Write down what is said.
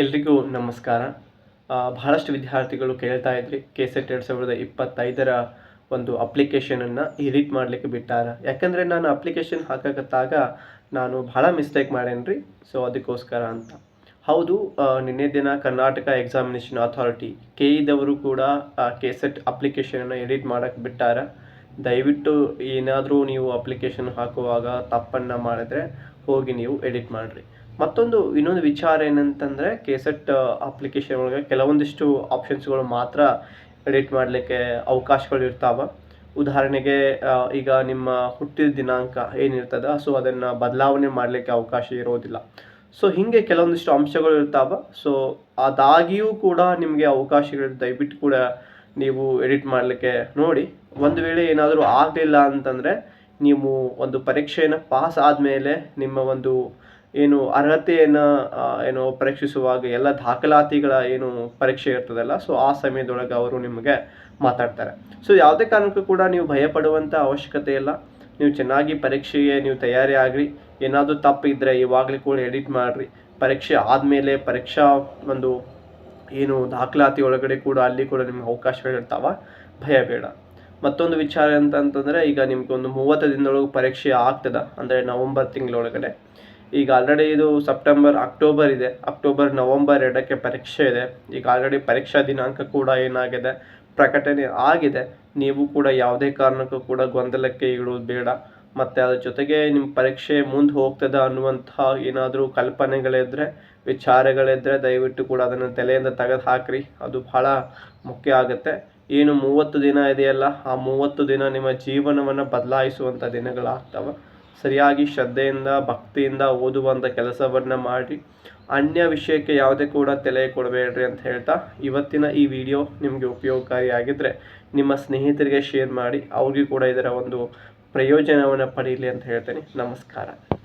ಎಲ್ರಿಗೂ ನಮಸ್ಕಾರ. ಬಹಳಷ್ಟು ವಿದ್ಯಾರ್ಥಿಗಳು ಕೇಳ್ತಾ ಇದ್ರಿ ಕೆ ಸೆಟ್ ಎರಡು ಸಾವಿರದ ಇಪ್ಪತ್ತೈದರ ಒಂದು ಅಪ್ಲಿಕೇಶನನ್ನು ಎಡಿಟ್ ಮಾಡಲಿಕ್ಕೆ ಬಿಟ್ಟಾರ. ಯಾಕಂದರೆ ನಾನು ಅಪ್ಲಿಕೇಶನ್ ಹಾಕಕತ್ತಾಗ ನಾನು ಭಾಳ ಮಿಸ್ಟೇಕ್ ಮಾಡೇನ್ರಿ ಸೊ ಅದಕ್ಕೋಸ್ಕರ ಅಂತ. ಹೌದು ನಿನ್ನೆ ದಿನ ಕರ್ನಾಟಕ ಎಕ್ಸಾಮಿನೇಷನ್ ಅಥಾರಿಟಿ ಕೆ ಇದವರು ಕೂಡ ಕೆ ಸೆಟ್ ಅಪ್ಲಿಕೇಶನನ್ನು ಎಡಿಟ್ ಮಾಡೋಕ್ಕೆ ಬಿಟ್ಟಾರ. ದಯವಿಟ್ಟು ಏನಾದರೂ ನೀವು ಅಪ್ಲಿಕೇಶನ್ ಹಾಕುವಾಗ ತಪ್ಪನ್ನು ಮಾಡಿದ್ರೆ ಹೋಗಿ ನೀವು ಎಡಿಟ್ ಮಾಡಿರಿ. ಮತ್ತೊಂದು ಇನ್ನೊಂದು ವಿಚಾರ ಏನಂತಂದರೆ ಕೆಸೆಟ್ ಅಪ್ಲಿಕೇಶನ್ ಒಳಗೆ ಕೆಲವೊಂದಿಷ್ಟು ಆಪ್ಷನ್ಸ್ಗಳು ಮಾತ್ರ ಎಡಿಟ್ ಮಾಡಲಿಕ್ಕೆ ಅವಕಾಶಗಳು ಇರ್ತಾವ. ಉದಾಹರಣೆಗೆ ಈಗ ನಿಮ್ಮ ಹುಟ್ಟಿದ ದಿನಾಂಕ ಏನಿರ್ತದೆ, ಸೊ ಅದನ್ನು ಬದಲಾವಣೆ ಮಾಡಲಿಕ್ಕೆ ಅವಕಾಶ ಇರೋದಿಲ್ಲ. ಸೊ ಹೀಗೆ ಕೆಲವೊಂದಿಷ್ಟು ಅಂಶಗಳು ಇರ್ತಾವ. ಸೊ ಅದಾಗಿಯೂ ಕೂಡ ನಿಮಗೆ ಅವಕಾಶಗಳು ದಯವಿಟ್ಟು ಕೂಡ ನೀವು ಎಡಿಟ್ ಮಾಡಲಿಕ್ಕೆ ನೋಡಿ. ಒಂದು ವೇಳೆ ಏನಾದರೂ ಆಗಲಿಲ್ಲ ಅಂತಂದರೆ, ನೀವು ಒಂದು ಪರೀಕ್ಷೆಯನ್ನು ಪಾಸ್ ಆದಮೇಲೆ ನಿಮ್ಮ ಒಂದು ಏನು ಅರ್ಹತೆಯನ್ನು ಏನು ಪರೀಕ್ಷಿಸುವಾಗ ಎಲ್ಲ ದಾಖಲಾತಿಗಳ ಏನು ಪರೀಕ್ಷೆ ಇರ್ತದಲ್ಲ ಸೊ ಆ ಸಮಯದೊಳಗೆ ಅವರು ನಿಮಗೆ ಮಾತಾಡ್ತಾರೆ. ಸೊ ಯಾವುದೇ ಕಾರಣಕ್ಕೂ ಕೂಡ ನೀವು ಭಯಪಡುವಂಥ ಅವಶ್ಯಕತೆ ಇಲ್ಲ. ನೀವು ಚೆನ್ನಾಗಿ ಪರೀಕ್ಷೆಗೆ ನೀವು ತಯಾರಿ ಆಗ್ರಿ. ಏನಾದರೂ ತಪ್ಪು ಇದ್ದರೆ ಇವಾಗಲೇ ಕೂಡ ಎಡಿಟ್ ಮಾಡಿರಿ. ಪರೀಕ್ಷೆ ಆದಮೇಲೆ ಪರೀಕ್ಷಾ ಒಂದು ಏನು ದಾಖಲಾತಿ ಒಳಗಡೆ ಕೂಡ ಅಲ್ಲಿ ಕೂಡ ನಿಮ್ಗೆ ಅವಕಾಶಗಳಿರ್ತಾವ ಭಯ ಬೇಡ. ಮತ್ತೊಂದು ವಿಚಾರ ಅಂತಂತಂದರೆ ಈಗ ನಿಮ್ಗೆ ಒಂದು ಮೂವತ್ತು ದಿನದೊಳಗೆ ಪರೀಕ್ಷೆ ಆಗ್ತದ, ಅಂದರೆ ನವಂಬರ್ ತಿಂಗಳೊಳಗಡೆ. ಈಗ ಆಲ್ರೆಡಿ ಇದು ಸೆಪ್ಟೆಂಬರ್ ಅಕ್ಟೋಬರ್ ಇದೆ. ಅಕ್ಟೋಬರ್ ನವಂಬರ್ ಎರಡಕ್ಕೆ ಪರೀಕ್ಷೆ ಇದೆ. ಈಗ ಆಲ್ರೆಡಿ ಪರೀಕ್ಷಾ ದಿನಾಂಕ ಕೂಡ ಏನಾಗಿದೆ? ಪ್ರಕಟಣೆ ಆಗಿದೆ. ನೀವು ಕೂಡ ಯಾವುದೇ ಕಾರಣಕ್ಕೂ ಕೂಡ ಗೊಂದಲಕ್ಕೆ ಇಡುವುದು ಬೇಡ. ಮತ್ತು ಅದ್ರ ಜೊತೆಗೆ ನಿಮ್ಮ ಪರೀಕ್ಷೆ ಮುಂದೆ ಹೋಗ್ತದೆ ಅನ್ನುವಂತಹ ಏನಾದರೂ ಕಲ್ಪನೆಗಳಿದ್ದರೆ ವಿಚಾರಗಳಿದ್ದರೆ ದಯವಿಟ್ಟು ಕೂಡ ಅದನ್ನು ತಲೆಯಿಂದ ತೆಗೆದು ಹಾಕ್ರಿ ಅದು ಬಹಳ ಮುಖ್ಯ ಆಗುತ್ತೆ. ಏನು ಮೂವತ್ತು ದಿನ ಇದೆಯಲ್ಲ, ಆ ಮೂವತ್ತು ದಿನ ನಿಮ್ಮ ಜೀವನವನ್ನು ಬದಲಾಯಿಸುವಂಥ ದಿನಗಳಾಗ್ತವೆ. ಸರಿಯಾಗಿ ಶ್ರದ್ಧೆಯಿಂದ, ಭಕ್ತಿಯಿಂದ ಓದುವಂಥ ಕೆಲಸವನ್ನು ಮಾಡಿ, ಅನ್ಯ ವಿಷಯಕ್ಕೆ ಯಾವುದೇ ಕೂಡ ತಲೆ ಕೊಡಬೇಡ್ರಿ ಅಂತ ಹೇಳ್ತಾ ಇವತ್ತಿನ ಈ ವಿಡಿಯೋ ನಿಮಗೆ ಉಪಯೋಗಕಾರಿಯಾಗಿದ್ದರೆ ನಿಮ್ಮ ಸ್ನೇಹಿತರಿಗೆ ಶೇರ್ ಮಾಡಿ, ಅವ್ರಿಗೂ ಕೂಡ ಇದರ ಒಂದು ಪ್ರಯೋಜನವನ್ನು ಪಡೀಲಿ ಅಂತ ಹೇಳ್ತೇನೆ. ನಮಸ್ಕಾರ.